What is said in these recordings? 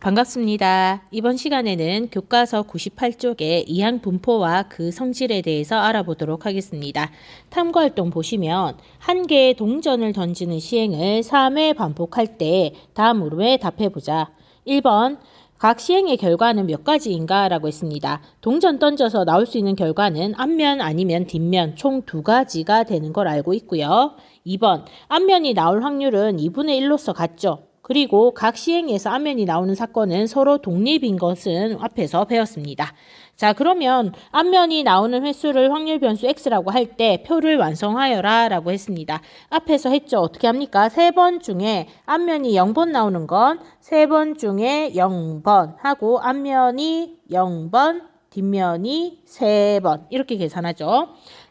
반갑습니다. 이번 시간에는 교과서 98쪽의 이항 분포와 그 성질에 대해서 알아보도록 하겠습니다. 탐구활동 보시면 한 개의 동전을 던지는 시행을 3회 반복할 때 다음 으로에 답해보자. 1번 각 시행의 결과는 몇 가지인가? 라고 했습니다. 동전 던져서 나올 수 있는 결과는 앞면 아니면 뒷면 총 두 가지가 되는 걸 알고 있고요. 2번 앞면이 나올 확률은 2분의 1로서 같죠. 그리고 각 시행에서 앞면이 나오는 사건은 서로 독립인 것은 앞에서 배웠습니다. 자, 그러면 앞면이 나오는 횟수를 확률 변수 x라고 할 때 표를 완성하여라 라고 했습니다. 앞에서 했죠. 어떻게 합니까? 세 번 중에 앞면이 0번 나오는 건 세 번 중에 0번 하고 앞면이 0번, 뒷면이 3번 이렇게 계산하죠.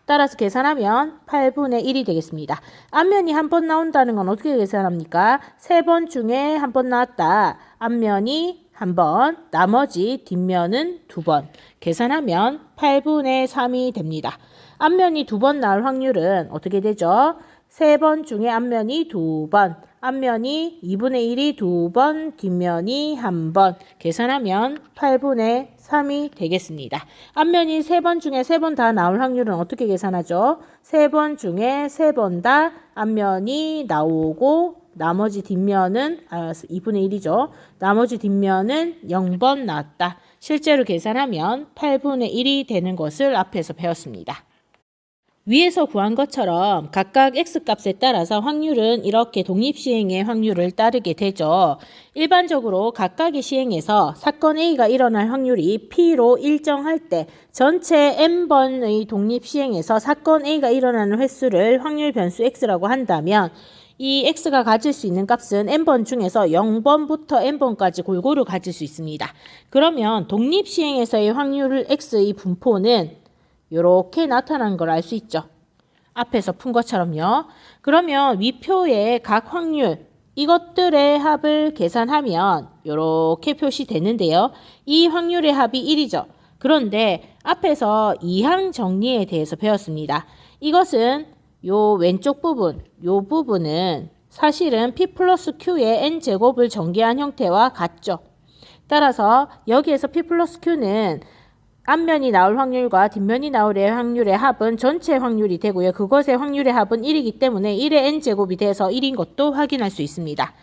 따라서 계산하면 8분의 1이 되겠습니다. 앞면이 한 번 나온다는 건 어떻게 계산합니까? 세 번 중에 한 번 나왔다. 앞면이 한 번, 나머지 뒷면은 두 번. 계산하면 8분의 3이 됩니다. 앞면이 두 번 나올 확률은 어떻게 되죠? 세 번 중에 앞면이 두 번, 앞면이 2분의 1이 두 번, 뒷면이 한 번. 계산하면 8분의 3이 되겠습니다. 앞면이 세 번 중에 세 번 다 나올 확률은 어떻게 계산하죠? 세 번 중에 세 번 다 앞면이 나오고 나머지 뒷면은 아, 2분의 1이죠. 나머지 뒷면은 0번 나왔다. 실제로 계산하면 8분의 1이 되는 것을 앞에서 배웠습니다. 위에서 구한 것처럼 각각 x값에 따라서 확률은 이렇게 독립시행의 확률을 따르게 되죠. 일반적으로 각각의 시행에서 사건 A가 일어날 확률이 P로 일정할 때 전체 n번의 독립시행에서 사건 A가 일어나는 횟수를 확률 변수 x라고 한다면 이 x가 가질 수 있는 값은 n번 중에서 0번부터 n번까지 골고루 가질 수 있습니다. 그러면 독립시행에서의 확률 x의 분포는 이렇게 나타난 걸 알 수 있죠. 앞에서 푼 것처럼요. 그러면 위표의 각 확률 이것들의 합을 계산하면 이렇게 표시되는데요. 이 확률의 합이 1이죠. 그런데 앞에서 이항 정리에 대해서 배웠습니다. 이것은 요 왼쪽 부분, 요 부분은 사실은 P 플러스 Q의 N제곱을 전개한 형태와 같죠. 따라서 여기에서 P 플러스 Q는 앞면이 나올 확률과 뒷면이 나올 확률의 합은 전체 확률이 되고요. 그것의 확률의 합은 1이기 때문에 1의 n제곱이 돼서 1인 것도 확인할 수 있습니다.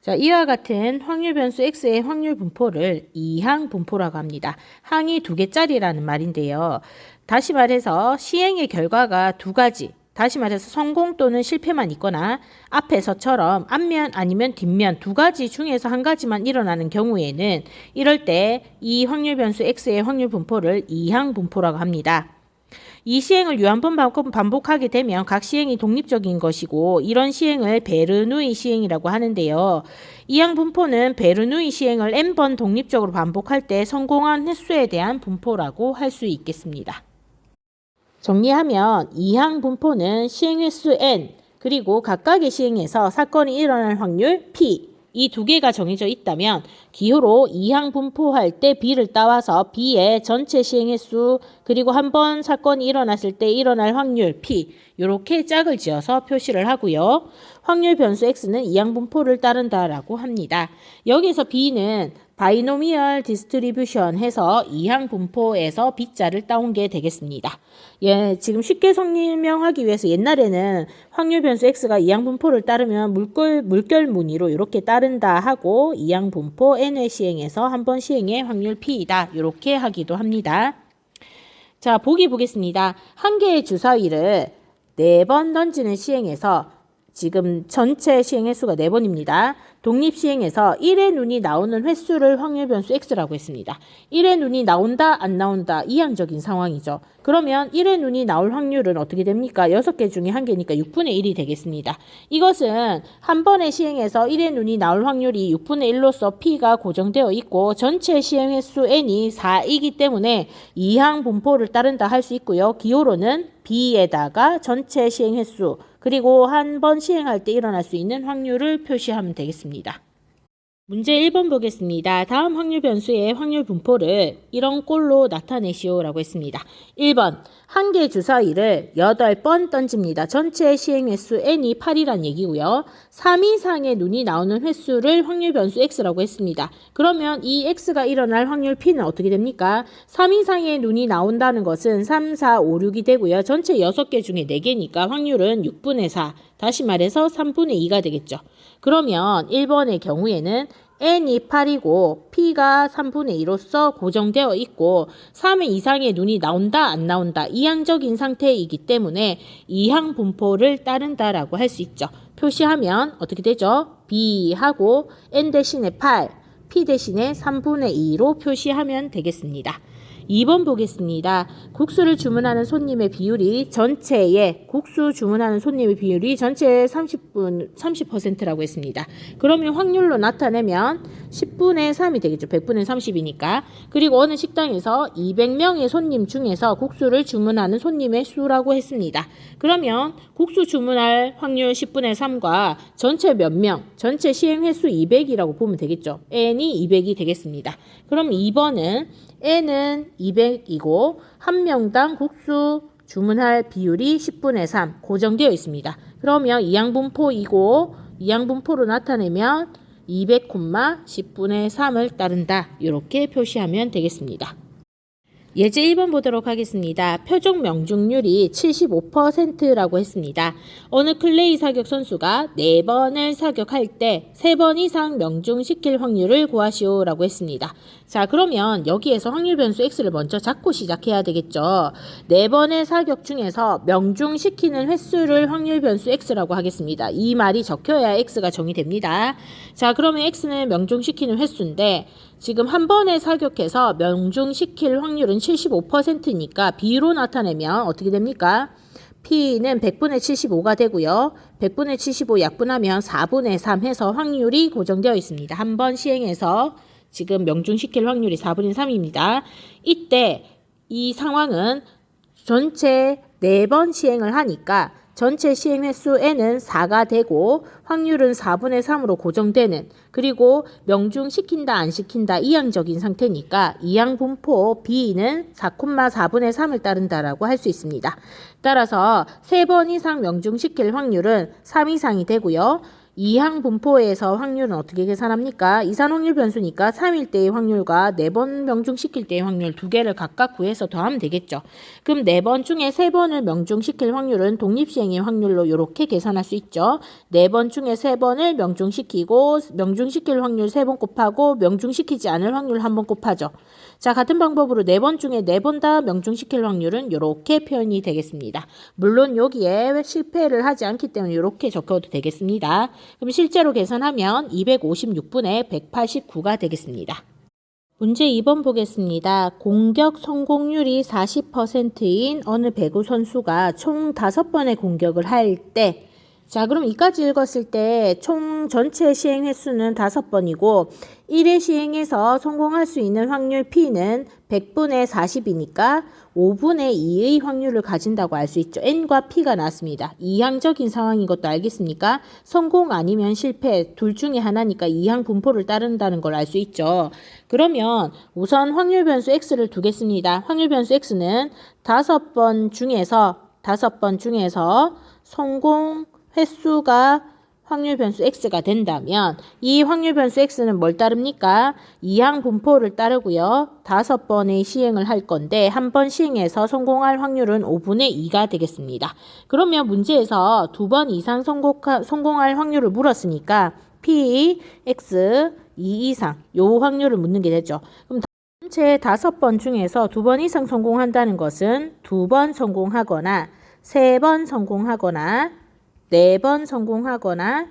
자, 이와 같은 확률 변수 x의 확률 분포를 이항 분포라고 합니다. 항이 두 개짜리라는 말인데요. 다시 말해서 시행의 결과가 두 가지, 다시 말해서 성공 또는 실패만 있거나 앞에서처럼 앞면 아니면 뒷면 두 가지 중에서 한 가지만 일어나는 경우에는 이럴 때 이 확률 변수 x의 확률 분포를 이항 분포라고 합니다. 이 시행을 유한번 반복하게 되면 각 시행이 독립적인 것이고 이런 시행을 베르누이 시행이라고 하는데요. 이항 분포는 베르누이 시행을 n번 독립적으로 반복할 때 성공한 횟수에 대한 분포라고 할 수 있겠습니다. 정리하면 이항 분포는 시행횟수 n 그리고 각각의 시행에서 사건이 일어날 확률 p 이 두 개가 정해져 있다면 기호로 이항 분포할 때 b를 따와서 b의 전체 시행횟수 그리고 한 번 사건이 일어났을 때 일어날 확률 p 이렇게 짝을 지어서 표시를 하고요. 확률 변수 x는 이항 분포를 따른다라고 합니다. 여기서 b는 바이노미얼 디스트리뷰션 해서 이항 분포에서 b자를 따온 게 되겠습니다. 예, 지금 쉽게 설명하기 위해서 옛날에는 확률 변수 x가 이항 분포를 따르면 물결 물결 무늬로 이렇게 따른다 하고 이항 분포 n회 시행에서 한 번 시행의 확률 p이다 이렇게 하기도 합니다. 자, 보기 보겠습니다. 한 개의 주사위를 네 번 던지는 시행에서 지금 전체 시행 횟수가 4번입니다. 독립 시행에서 1의 눈이 나오는 횟수를 확률 변수 x라고 했습니다. 1의 눈이 나온다 안 나온다 이항적인 상황이죠. 그러면 1의 눈이 나올 확률은 어떻게 됩니까? 6개 중에 1개니까 6분의 1이 되겠습니다. 이것은 한 번의 시행에서 1의 눈이 나올 확률이 6분의 1로서 p가 고정되어 있고 전체 시행 횟수 n이 4이기 때문에 이항 분포를 따른다 할 수 있고요. 기호로는 b에다가 전체 시행 횟수 그리고 한 번 시행할 때 일어날 수 있는 확률을 표시하면 되겠습니다. 문제 1번 보겠습니다. 다음 확률 변수의 확률 분포를 이런 꼴로 나타내시오라고 했습니다. 1번 한 개 주사위를 8번 던집니다. 전체 시행 횟수 n이 8이란 얘기고요. 3 이상의 눈이 나오는 횟수를 확률 변수 x라고 했습니다. 그러면 이 x가 일어날 확률 p는 어떻게 됩니까? 3 이상의 눈이 나온다는 것은 3, 4, 5, 6이 되고요. 전체 6개 중에 4개니까 확률은 6분의 4. 다시 말해서 3분의 2가 되겠죠. 그러면 1번의 경우에는 n이 8이고 p가 3분의 2로서 고정되어 있고 3의 이상의 눈이 나온다 안 나온다 이항적인 상태이기 때문에 이항 분포를 따른다라고 할 수 있죠. 표시하면 어떻게 되죠? b하고 n 대신에 8, p 대신에 3분의 2로 표시하면 되겠습니다. 2번 보겠습니다. 국수를 주문하는 손님의 비율이 전체의 국수 주문하는 손님의 비율이 전체의 30분 30%라고 했습니다. 그러면 확률로 나타내면 10분의 3이 되겠죠. 100분의 30이니까. 그리고 어느 식당에서 200명의 손님 중에서 국수를 주문하는 손님의 수라고 했습니다. 그러면 국수 주문할 확률 10분의 3과 전체 몇 명, 전체 시행 횟수 200이라고 보면 되겠죠. n이 200이 되겠습니다. 그럼 2번은 n은 200이고 한 명당 국수 주문할 비율이 10분의 3 고정되어 있습니다. 그러면 이항분포이고 이항분포로 나타내면 200, 10분의 3을 따른다. 이렇게 표시하면 되겠습니다. 예제 1번 보도록 하겠습니다. 표적 명중률이 75%라고 했습니다. 어느 클레이 사격 선수가 4번을 사격할 때 3번 이상 명중시킬 확률을 구하시오라고 했습니다. 자, 그러면 여기에서 확률 변수 x를 먼저 잡고 시작해야 되겠죠. 4번의 사격 중에서 명중시키는 횟수를 확률 변수 x라고 하겠습니다. 이 말이 적혀야 x가 정의됩니다. 자, 그러면 x는 명중시키는 횟수인데 지금 한 번에 사격해서 명중시킬 확률은 75%니까 B로 나타내면 어떻게 됩니까? P는 100분의 75가 되고요. 100분의 75 약분하면 4분의 3 해서 확률이 고정되어 있습니다. 한 번 시행해서 지금 명중시킬 확률이 4분의 3입니다. 이때 이 상황은 전체 4번 시행을 하니까 전체 시행 횟수 n은 4가 되고 확률은 4분의 3으로 고정되는 그리고 명중시킨다 안 시킨다 이항적인 상태니까 이항 분포 b는 4,4분의 3을 따른다라고 할 수 있습니다. 따라서 3번 이상 명중시킬 확률은 3 이상이 되고요. 이항 분포에서 확률은 어떻게 계산합니까? 이산 확률 변수니까 3일 때의 확률과 4번 명중시킬 때의 확률 두 개를 각각 구해서 더하면 되겠죠. 그럼 4번 중에 3번을 명중시킬 확률은 독립시행의 확률로 이렇게 계산할 수 있죠. 4번 중에 3번을 명중시키고 명중시킬 확률 3번 곱하고 명중시키지 않을 확률 1번 곱하죠. 자, 같은 방법으로 4번 중에 4번 다 명중시킬 확률은 이렇게 표현이 되겠습니다. 물론 여기에 실패를 하지 않기 때문에 이렇게 적혀도 되겠습니다. 그럼 실제로 계산하면 256분의 189가 되겠습니다. 문제 2번 보겠습니다. 공격 성공률이 40%인 어느 배구 선수가 총 5번의 공격을 할 때, 자, 그럼 이까지 읽었을 때 총 전체 시행 횟수는 5번이고, 1회 시행해서 성공할 수 있는 확률 P는 100분의 40이니까 5분의 2의 확률을 가진다고 알 수 있죠. N과 P가 나왔습니다. 이항적인 상황인 것도 알겠습니까? 성공 아니면 실패 둘 중에 하나니까 이항 분포를 따른다는 걸 알 수 있죠. 그러면 우선 확률 변수 X를 두겠습니다. 확률 변수 X는 다섯 번 중에서 다섯 번 중에서 성공 횟수가 확률 변수 x가 된다면 이 확률 변수 x는 뭘 따릅니까? 이항 분포를 따르고요. 다섯 번의 시행을 할 건데 한 번 시행해서 성공할 확률은 5분의 2가 되겠습니다. 그러면 문제에서 두 번 이상 성공할 확률을 물었으니까 p, x 2 이상 요 확률을 묻는 게 되죠. 그럼 전체 다섯 번 중에서 두 번 이상 성공한다는 것은 두 번 성공하거나 세 번 성공하거나 네 번 성공하거나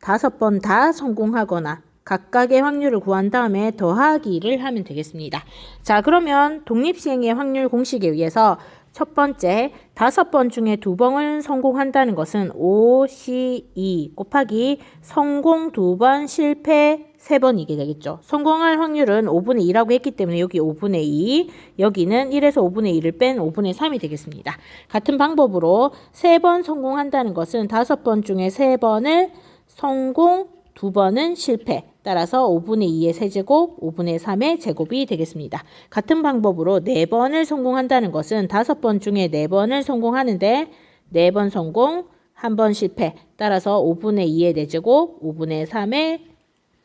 다섯 번 다 성공하거나 각각의 확률을 구한 다음에 더하기를 하면 되겠습니다. 자, 그러면 독립시행의 확률 공식에 의해서 첫 번째, 다섯 번 중에 두 번을 성공한다는 것은 5, C, 2 곱하기 성공 두 번, 실패 세 번이게 되겠죠. 성공할 확률은 5분의 2라고 했기 때문에 여기 5분의 2, 여기는 1에서 5분의 2를 뺀 5분의 3이 되겠습니다. 같은 방법으로 세 번 성공한다는 것은 다섯 번 중에 세 번을 성공 두 번은 실패. 따라서 5분의 2의 세제곱, 5분의 3의 제곱이 되겠습니다. 같은 방법으로 네 번을 성공한다는 것은 다섯 번 중에 네 번을 성공하는데 네번 성공, 한번 실패. 따라서 5분의 2의 4제곱, 5분의 3의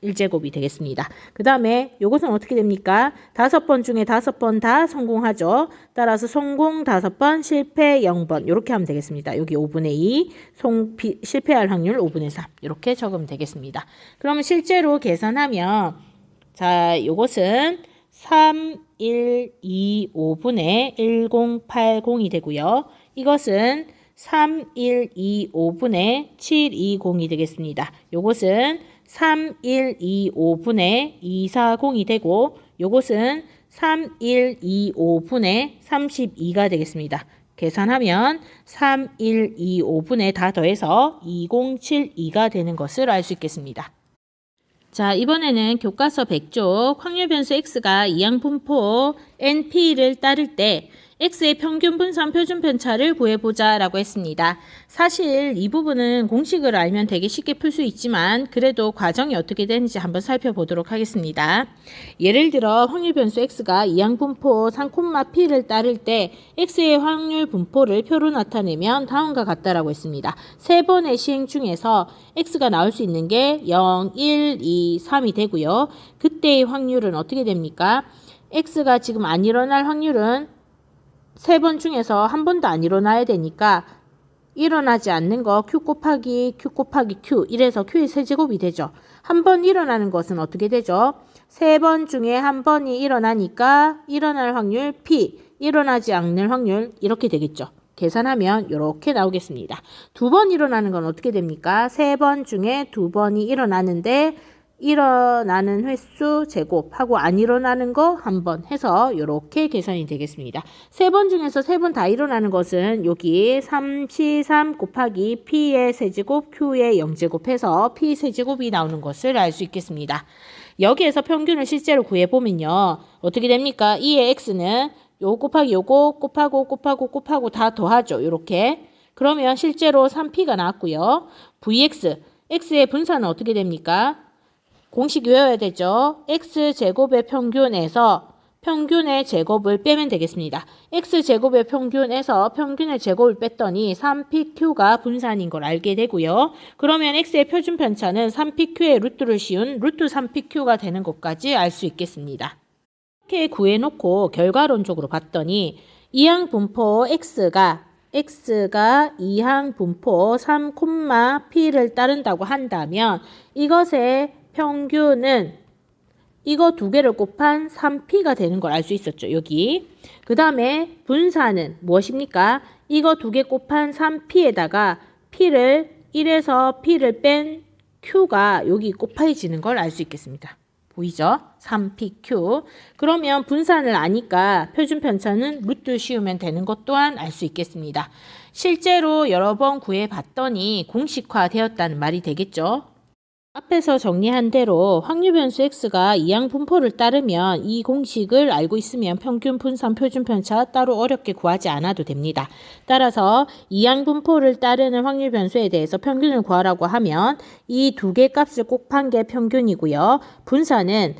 1제곱이 되겠습니다. 그 다음에 이것은 어떻게 됩니까? 다섯 번 중에 다섯 번 다 성공하죠. 따라서 성공 다섯 번, 실패 0번 이렇게 하면 되겠습니다. 여기 5분의 2, 송, 비, 실패할 확률 5분의 3 이렇게 적으면 되겠습니다. 그러면 실제로 계산하면 자 이것은 3, 1, 2, 5분의 1080이 되고요. 이것은 3, 1, 2, 5분의 7, 2, 0이 되겠습니다. 요것은 3, 1, 2, 5분의 2, 4, 0이 되고 요것은 3, 1, 2, 5분의 32가 되겠습니다. 계산하면 3, 1, 2, 5분의 다 더해서 2072가 되는 것을 알 수 있겠습니다. 자, 이번에는 교과서 100쪽 확률 변수 x가 이항 분포 np를 따를 때 x의 평균 분산 표준 편차를 구해보자 라고 했습니다. 사실 이 부분은 공식을 알면 되게 쉽게 풀 수 있지만 그래도 과정이 어떻게 되는지 한번 살펴보도록 하겠습니다. 예를 들어 확률 변수 x가 이항 분포 3, p를 따를 때 x의 확률 분포를 표로 나타내면 다음과 같다라고 했습니다. 세 번의 시행 중에서 x가 나올 수 있는 게 0, 1, 2, 3이 되고요. 그때의 확률은 어떻게 됩니까? x가 지금 안 일어날 확률은 세 번 중에서 한 번도 안 일어나야 되니까 일어나지 않는 거 q 곱하기 q 곱하기 q 이래서 q의 세제곱이 되죠. 한 번 일어나는 것은 어떻게 되죠? 세 번 중에 한 번이 일어나니까 일어날 확률 p, 일어나지 않는 확률 이렇게 되겠죠. 계산하면 이렇게 나오겠습니다. 두 번 일어나는 건 어떻게 됩니까? 세 번 중에 두 번이 일어나는데 일어나는 횟수 제곱하고 안 일어나는 거 한번 해서 이렇게 계산이 되겠습니다. 세 번 중에서 세 번 다 일어나는 것은 여기 3C3 곱하기 P의 세제곱 Q의 0제곱 해서 P 세제곱이 나오는 것을 알 수 있겠습니다. 여기에서 평균을 실제로 구해보면요. 어떻게 됩니까? 2의 X는 요 곱하기 요거 곱하고 곱하고 곱하고 다 더하죠. 이렇게. 그러면 실제로 3P가 나왔고요. VX, X의 분산은 어떻게 됩니까? 공식 외워야 되죠. x제곱의 평균에서 평균의 제곱을 빼면 되겠습니다. x제곱의 평균에서 평균의 제곱을 뺐더니 3pq가 분산인 걸 알게 되고요. 그러면 x의 표준 편차는 3pq의 루트를 씌운 루트 3pq가 되는 것까지 알 수 있겠습니다. 이렇게 구해놓고 결과론적으로 봤더니 이항 분포 x가 x가 이항 분포 3, p를 따른다고 한다면 이것의 평균은 이거 두 개를 곱한 3p가 되는 걸 알 수 있었죠. 여기. 그 다음에 분산은 무엇입니까? 이거 두 개 곱한 3p에다가 p를 1에서 p를 뺀 q가 여기 곱해지는 걸 알 수 있겠습니다. 보이죠? 3pq. 그러면 분산을 아니까 표준 편차는 루트 씌우면 되는 것 또한 알 수 있겠습니다. 실제로 여러 번 구해 봤더니 공식화 되었다는 말이 되겠죠? 앞에서 정리한 대로 확률 변수 x가 이항 분포를 따르면 이 공식을 알고 있으면 평균 분산 표준 편차 따로 어렵게 구하지 않아도 됩니다. 따라서 이항 분포를 따르는 확률 변수에 대해서 평균을 구하라고 하면 이 두 개 값을 곱한 게 평균이고요. 분산은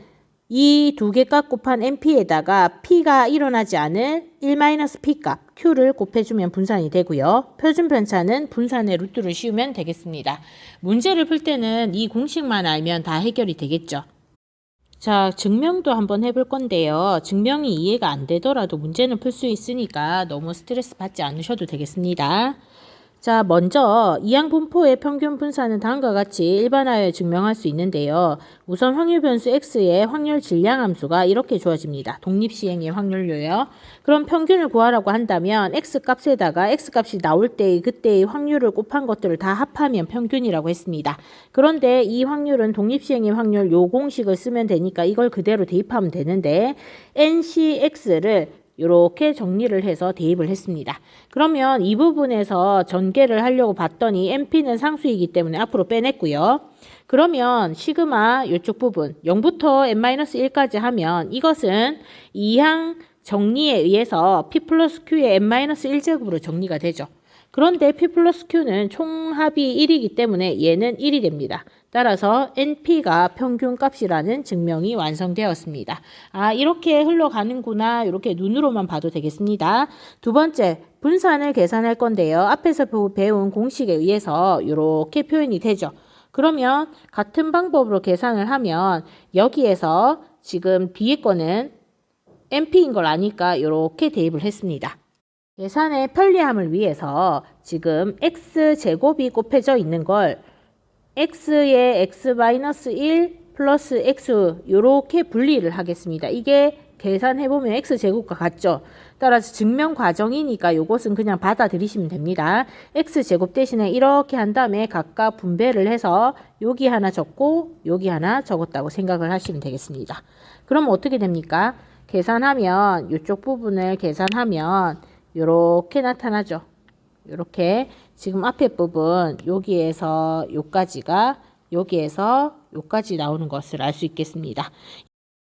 이 두 개값 곱한 np에다가 p가 일어나지 않을 1-p 값 q를 곱해주면 분산이 되고요. 표준 편차는 분산의 루트를 씌우면 되겠습니다. 문제를 풀 때는 이 공식만 알면 다 해결이 되겠죠. 자, 증명도 한번 해볼 건데요. 증명이 이해가 안 되더라도 문제는 풀 수 있으니까 너무 스트레스 받지 않으셔도 되겠습니다. 자, 먼저 이항 분포의 평균 분산은 다음과 같이 일반화해 증명할 수 있는데요. 우선 확률 변수 x의 확률 질량 함수가 이렇게 주어집니다. 독립 시행의 확률료요. 그럼 평균을 구하라고 한다면 x 값에다가 x 값이 나올 때의 그때의 확률을 곱한 것들을 다 합하면 평균이라고 했습니다. 그런데 이 확률은 독립 시행의 확률 요 공식을 쓰면 되니까 이걸 그대로 대입하면 되는데 ncx를 이렇게 정리를 해서 대입을 했습니다. 그러면 이 부분에서 전개를 하려고 봤더니 NP는 상수이기 때문에 앞으로 빼냈고요. 그러면 시그마 이쪽 부분 0부터 n-1까지 하면 이것은 이항 정리에 의해서 p 플러스 q의 n-1제곱으로 정리가 되죠. 그런데 P 플러스 Q는 총합이 1이기 때문에 얘는 1이 됩니다. 따라서 NP가 평균값이라는 증명이 완성되었습니다. 아, 이렇게 흘러가는구나. 이렇게 눈으로만 봐도 되겠습니다. 두 번째, 분산을 계산할 건데요. 앞에서 보- 배운 공식에 의해서 이렇게 표현이 되죠. 그러면 같은 방법으로 계산을 하면 여기에서 지금 뒤에 거는 NP인 걸 아니까 이렇게 대입을 했습니다. 계산의 편리함을 위해서 지금 x제곱이 곱해져 있는 걸 x의 x-1 플러스 x 이렇게 분리를 하겠습니다. 이게 계산해보면 x제곱과 같죠. 따라서 증명 과정이니까 이것은 그냥 받아들이시면 됩니다. x제곱 대신에 이렇게 한 다음에 각각 분배를 해서 여기 하나 적고 여기 하나 적었다고 생각을 하시면 되겠습니다. 그럼 어떻게 됩니까? 계산하면 이쪽 부분을 계산하면 이렇게 나타나죠. 이렇게 지금 앞에 부분 여기에서 요까지가 여기에서 요까지 나오는 것을 알 수 있겠습니다.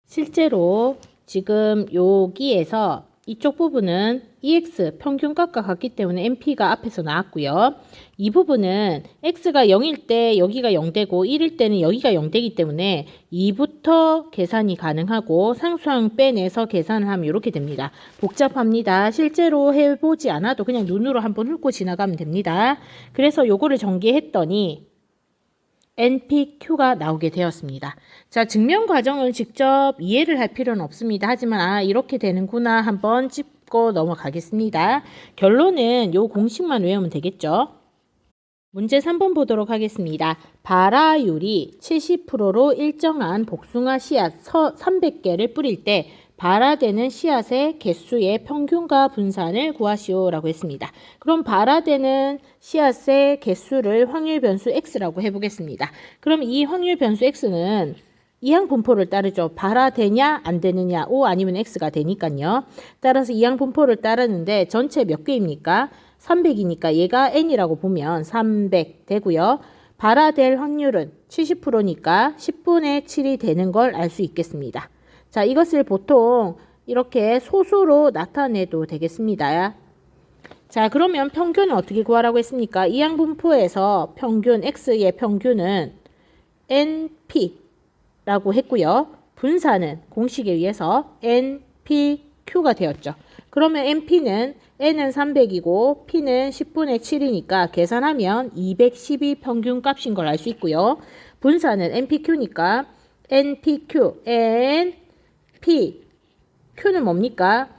실제로 지금 여기에서 이쪽 부분은 EX 평균값과 같기 때문에 MP가 앞에서 나왔고요. 이 부분은 X가 0일 때 여기가 0되고 1일 때는 여기가 0되기 때문에 2부터 계산이 가능하고 상수항 빼내서 계산을 하면 이렇게 됩니다. 복잡합니다. 실제로 해보지 않아도 그냥 눈으로 한번 훑고 지나가면 됩니다. 그래서 요거를 전개했더니 NPQ가 나오게 되었습니다. 자, 증명 과정을 직접 이해를 할 필요는 없습니다. 하지만 아, 이렇게 되는구나 한번 짚고 넘어가겠습니다. 결론은 요 공식만 외우면 되겠죠? 문제 3번 보도록 하겠습니다. 발화율이 70%로 일정한 복숭아 씨앗 300개를 뿌릴 때 발화되는 씨앗의 개수의 평균과 분산을 구하시오라고 했습니다. 그럼 발화되는 씨앗의 개수를 확률 변수 x라고 해보겠습니다. 그럼 이 확률 변수 x는 이항 분포를 따르죠. 발화되냐 안 되느냐 O 아니면 X가 되니까요. 따라서 이항 분포를 따르는데 전체 몇 개입니까? 300이니까 얘가 N이라고 보면 300 되고요. 발화될 확률은 70%니까 10분의 7이 되는 걸 알 수 있겠습니다. 자, 이것을 보통 이렇게 소수로 나타내도 되겠습니다. 자, 그러면 평균은 어떻게 구하라고 했습니까? 이항 분포에서 평균 X의 평균은 NP라고 했고요. 분산은 공식에 의해서 NPQ가 되었죠. 그러면 NP는 N은 300이고 P는 10분의 7이니까 계산하면 212 평균 값인 걸 알 수 있고요. 분산은 NPQ니까 NPQ, NP, Q는 뭡니까?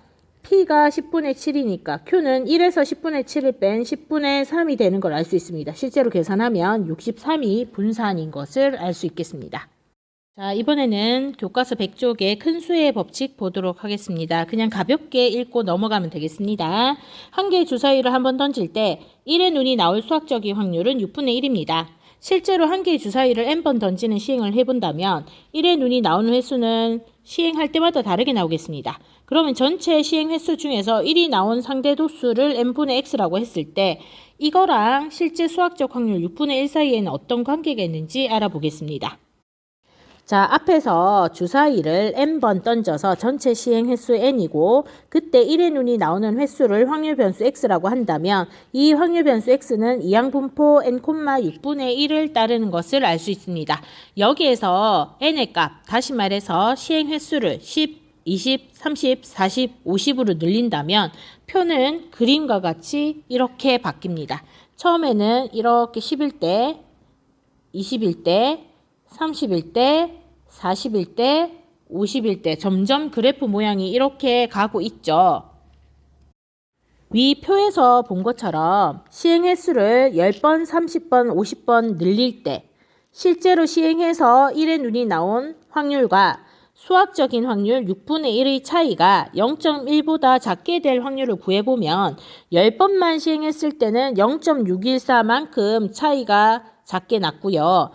P가 10분의 7이니까 Q는 1에서 10분의 7을 뺀 10분의 3이 되는 걸 알 수 있습니다. 실제로 계산하면 63이 분산인 것을 알 수 있겠습니다. 자, 이번에는 교과서 100쪽의 큰 수의 법칙 보도록 하겠습니다. 그냥 가볍게 읽고 넘어가면 되겠습니다. 한 개의 주사위를 한번 던질 때 1의 눈이 나올 수학적인 확률은 6분의 1입니다. 실제로 한 개의 주사위를 n번 던지는 시행을 해본다면 1의 눈이 나오는 횟수는 시행할 때마다 다르게 나오겠습니다. 그러면 전체 시행 횟수 중에서 1이 나온 상대 도수를 n분의 x라고 했을 때 이거랑 실제 수학적 확률 6분의 1 사이에는 어떤 관계가 있는지 알아보겠습니다. 자, 앞에서 주사위를 n번 던져서 전체 시행 횟수 n이고 그때 1의 눈이 나오는 횟수를 확률 변수 x라고 한다면 이 확률 변수 x는 이항 분포 n, 6분의 1을 따르는 것을 알 수 있습니다. 여기에서 n의 값, 다시 말해서 시행 횟수를 10, 20, 30, 40, 50으로 늘린다면 표는 그림과 같이 이렇게 바뀝니다. 처음에는 이렇게 10일 때, 20일 때, 30일 때, 40일 때, 50일 때 점점 그래프 모양이 이렇게 가고 있죠. 위 표에서 본 것처럼 시행 횟수를 10번, 30번, 50번 늘릴 때 실제로 시행해서 1의 눈이 나온 확률과 수학적인 확률 6분의 1의 차이가 0.1보다 작게 될 확률을 구해보면 10번만 시행했을 때는 0.614만큼 차이가 작게 났고요.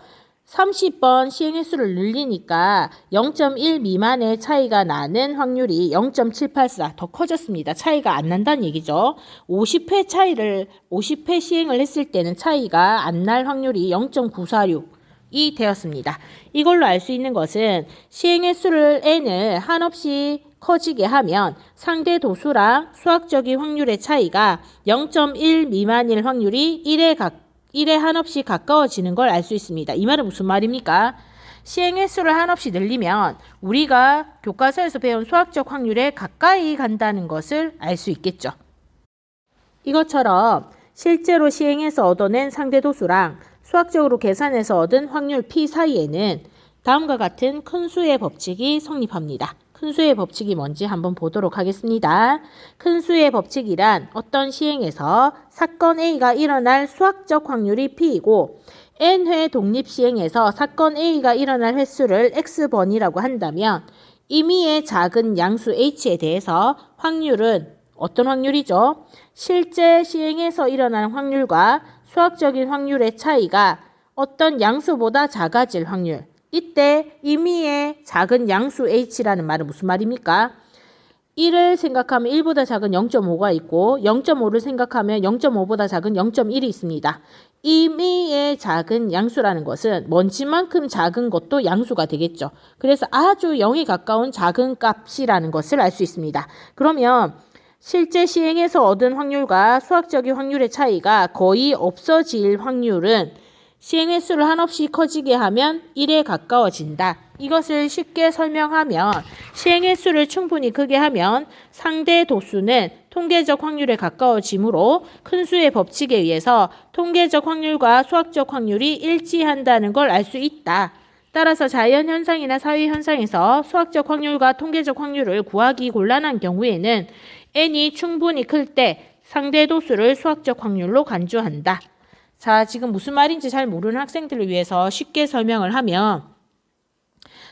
30번 시행 횟수를 늘리니까 0.1 미만의 차이가 나는 확률이 0.784 더 커졌습니다. 차이가 안 난다는 얘기죠. 50회 차이를 50회 시행을 했을 때는 차이가 안 날 확률이 0.946 이 되었습니다. 이걸로 알 수 있는 것은 시행 횟수를 n을 한없이 커지게 하면 상대 도수랑 수학적인 확률의 차이가 0.1 미만일 확률이 1에 각 1에 한없이 가까워지는 걸 알 수 있습니다. 이 말은 무슨 말입니까? 시행 횟수를 한없이 늘리면 우리가 교과서에서 배운 수학적 확률에 가까이 간다는 것을 알 수 있겠죠. 이것처럼 실제로 시행해서 얻어낸 상대 도수랑 수학적으로 계산해서 얻은 확률 p 사이에는 다음과 같은 큰 수의 법칙이 성립합니다. 큰 수의 법칙이 뭔지 한번 보도록 하겠습니다. 큰 수의 법칙이란 어떤 시행에서 사건 A가 일어날 수학적 확률이 P이고 n회 독립 시행에서 사건 A가 일어날 횟수를 X번이라고 한다면 임의의 작은 양수 H에 대해서 확률은 어떤 확률이죠? 실제 시행에서 일어나는 확률과 수학적인 확률의 차이가 어떤 양수보다 작아질 확률. 이때 임의의 작은 양수 h라는 말은 무슨 말입니까? 1을 생각하면 1보다 작은 0.5가 있고 0.5를 생각하면 0.5보다 작은 0.1이 있습니다. 임의의 작은 양수라는 것은 먼지만큼 작은 것도 양수가 되겠죠. 그래서 아주 0에 가까운 작은 값이라는 것을 알 수 있습니다. 그러면 실제 시행에서 얻은 확률과 수학적인 확률의 차이가 거의 없어질 확률은 시행 횟수를 한없이 커지게 하면 1에 가까워진다. 이것을 쉽게 설명하면 시행 횟수를 충분히 크게 하면 상대 도수는 통계적 확률에 가까워지므로 큰 수의 법칙에 의해서 통계적 확률과 수학적 확률이 일치한다는 걸 알 수 있다. 따라서 자연 현상이나 사회 현상에서 수학적 확률과 통계적 확률을 구하기 곤란한 경우에는 n이 충분히 클 때 상대 도수를 수학적 확률로 간주한다. 자, 지금 무슨 말인지 잘 모르는 학생들을 위해서 쉽게 설명을 하면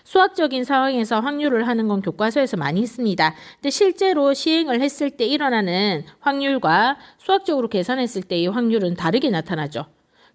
수학적인 상황에서 확률을 하는 건 교과서에서 많이 있습니다. 근데 실제로 시행을 했을 때 일어나는 확률과 수학적으로 계산했을 때의 확률은 다르게 나타나죠.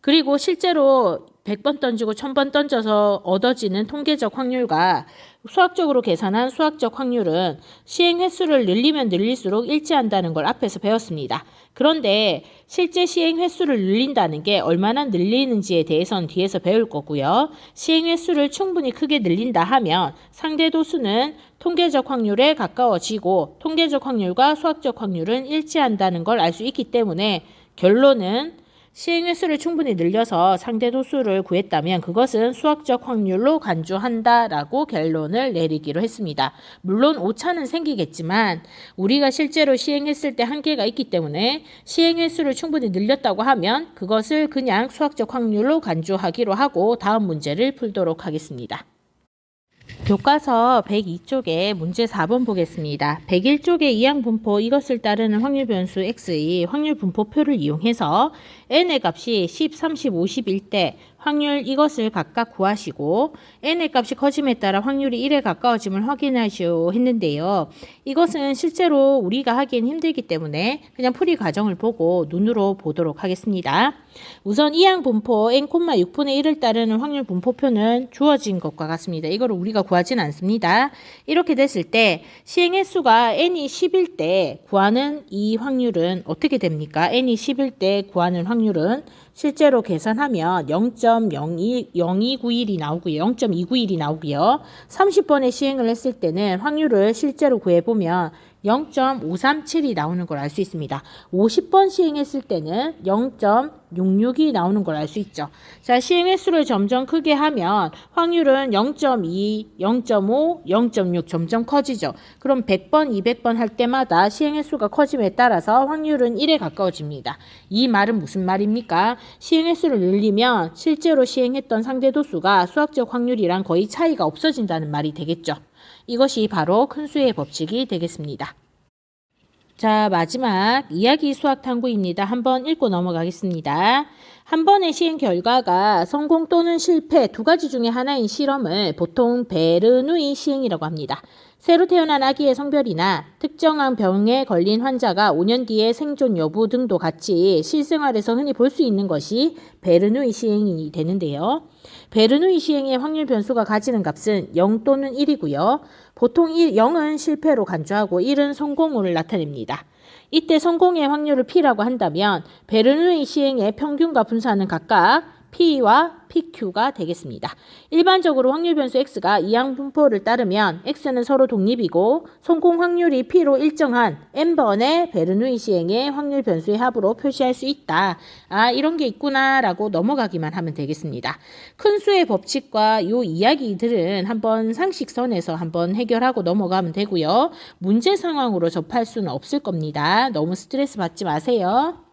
그리고 실제로 100번 던지고 1000번 던져서 얻어지는 통계적 확률과 수학적으로 계산한 수학적 확률은 시행 횟수를 늘리면 늘릴수록 일치한다는 걸 앞에서 배웠습니다. 그런데 실제 시행 횟수를 늘린다는 게 얼마나 늘리는지에 대해서는 뒤에서 배울 거고요. 시행 횟수를 충분히 크게 늘린다 하면 상대 도수는 통계적 확률에 가까워지고 통계적 확률과 수학적 확률은 일치한다는 걸 알 수 있기 때문에 결론은 시행 횟수를 충분히 늘려서 상대 도수를 구했다면 그것은 수학적 확률로 간주한다라고 결론을 내리기로 했습니다. 물론 오차는 생기겠지만 우리가 실제로 시행했을 때 한계가 있기 때문에 시행 횟수를 충분히 늘렸다고 하면 그것을 그냥 수학적 확률로 간주하기로 하고 다음 문제를 풀도록 하겠습니다. 교과서 102쪽에 문제 4번 보겠습니다. 101쪽의 이항 분포 이것을 따르는 확률 변수 x의 확률 분포표를 이용해서 n의 값이 10, 30, 50일 때 확률 이것을 각각 구하시고 n의 값이 커짐에 따라 확률이 1에 가까워짐을 확인하시오 했는데요. 이것은 실제로 우리가 하기엔 힘들기 때문에 그냥 풀이 과정을 보고 눈으로 보도록 하겠습니다. 우선 이항 분포 n, 6분의 1을 따르는 확률 분포표는 주어진 것과 같습니다. 이거를 우리가 구하진 않습니다. 이렇게 됐을 때 시행 횟수가 n이 10일 때 구하는 이 확률은 어떻게 됩니까? n이 10일 때 구하는 확률은 실제로 계산하면 0.0291이 나오고요. 0.291이 나오고요. 30번의 시행을 했을 때는 확률을 실제로 구해보면 0.537이 나오는 걸 알 수 있습니다. 50번 시행했을 때는 0.662 나오는 걸 알 수 있죠. 자, 시행 횟수를 점점 크게 하면 확률은 0.2, 0.5, 0.6 점점 커지죠. 그럼 100번, 200번 할 때마다 시행 횟수가 커짐에 따라서 확률은 1에 가까워집니다. 이 말은 무슨 말입니까? 시행 횟수를 늘리면 실제로 시행했던 상대 도수가 수학적 확률이랑 거의 차이가 없어진다는 말이 되겠죠. 이것이 바로 큰 수의 법칙이 되겠습니다. 자, 마지막 이야기 수학 탐구입니다. 한번 읽고 넘어가겠습니다. 한 번의 시행 결과가 성공 또는 실패 두 가지 중에 하나인 실험을 보통 베르누이 시행이라고 합니다. 새로 태어난 아기의 성별이나 특정한 병에 걸린 환자가 5년 뒤에 생존 여부 등도 같이 실생활에서 흔히 볼 수 있는 것이 베르누이 시행이 되는데요. 베르누이 시행의 확률 변수가 가지는 값은 0 또는 1이고요. 보통 1, 0은 실패로 간주하고 1은 성공을 나타냅니다. 이때 성공의 확률을 P라고 한다면 베르누이 시행의 평균과 분수는 각각 P와 PQ가 되겠습니다. 일반적으로 확률 변수 X가 이항 분포를 따르면 X는 서로 독립이고 성공 확률이 P로 일정한 n번의 베르누이 시행의 확률 변수의 합으로 표시할 수 있다. 아, 이런 게 있구나 라고 넘어가기만 하면 되겠습니다. 큰 수의 법칙과 요 이야기들은 한번 상식선에서 한번 해결하고 넘어가면 되고요. 문제 상황으로 접할 수는 없을 겁니다. 너무 스트레스 받지 마세요.